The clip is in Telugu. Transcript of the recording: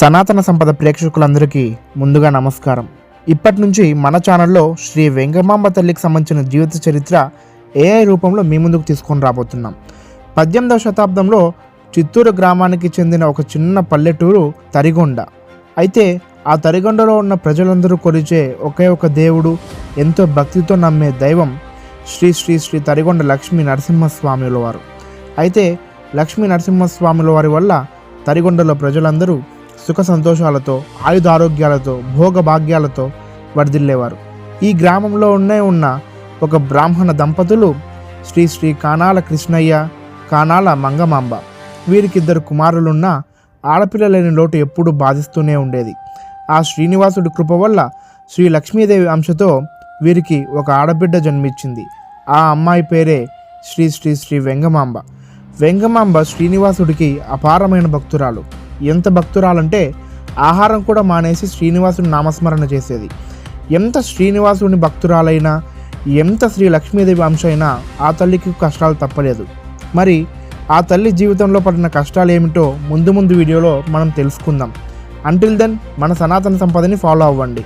సనాతన సంపద ప్రేక్షకులందరికీ ముందుగా నమస్కారం. ఇప్పటి నుంచి మన ఛానల్లో శ్రీ వెంగమాంబ తల్లికి సంబంధించిన జీవిత చరిత్ర ఏఐ రూపంలో మీ ముందుకు తీసుకొని రాబోతున్నాం. పద్దెనిమిదవ శతాబ్దంలో చిత్తూరు గ్రామానికి చెందిన ఒక చిన్న పల్లెటూరు తరిగొండ. అయితే ఆ తరిగొండలో ఉన్న ప్రజలందరూ కొలిచే ఒకే ఒక దేవుడు ఎంతో భక్తితో నమ్మే దైవం శ్రీ శ్రీ శ్రీ తరిగొండ లక్ష్మీ నరసింహస్వాముల వారు. అయితే లక్ష్మీ నరసింహస్వాముల వారి వల్ల తరిగొండలో ప్రజలందరూ సుఖ సంతోషాలతో ఆయుధారోగ్యాలతో భోగభాగ్యాలతో వర్ధిల్లేవారు ఈ గ్రామంలో ఉన్నే ఉన్న ఒక బ్రాహ్మణ దంపతులు శ్రీ శ్రీ కానాల కృష్ణయ్య కానాల మంగమాంబ. వీరికిద్దరు కుమారులున్న ఆడపిల్ల లేని లోటు ఎప్పుడూ బాధిస్తూనే ఉండేది. ఆ శ్రీనివాసుడి కృప వల్ల శ్రీ లక్ష్మీదేవి అంశతో వీరికి ఒక ఆడబిడ్డ జన్మించింది ఆ అమ్మాయి పేరే శ్రీ శ్రీ శ్రీ వెంగమాంబ. వెంగమాంబ శ్రీనివాసుడికి అపారమైన భక్తురాలు. ఎంత భక్తురాలంటే ఆహారం కూడా మానేసి శ్రీనివాసుని నామస్మరణ చేసేది. ఎంత శ్రీనివాసుని భక్తురాలైనా ఎంత శ్రీ లక్ష్మీదేవి అంశ అయినా ఆ తల్లికి కష్టాలు తప్పలేదు. మరి ఆ తల్లి జీవితంలో పడిన కష్టాలు ఏమిటో ముందు ముందు వీడియోలో మనం తెలుసుకుందాం. అంటిల్ దెన్ మన సనాతన సంపదని ఫాలో అవ్వండి.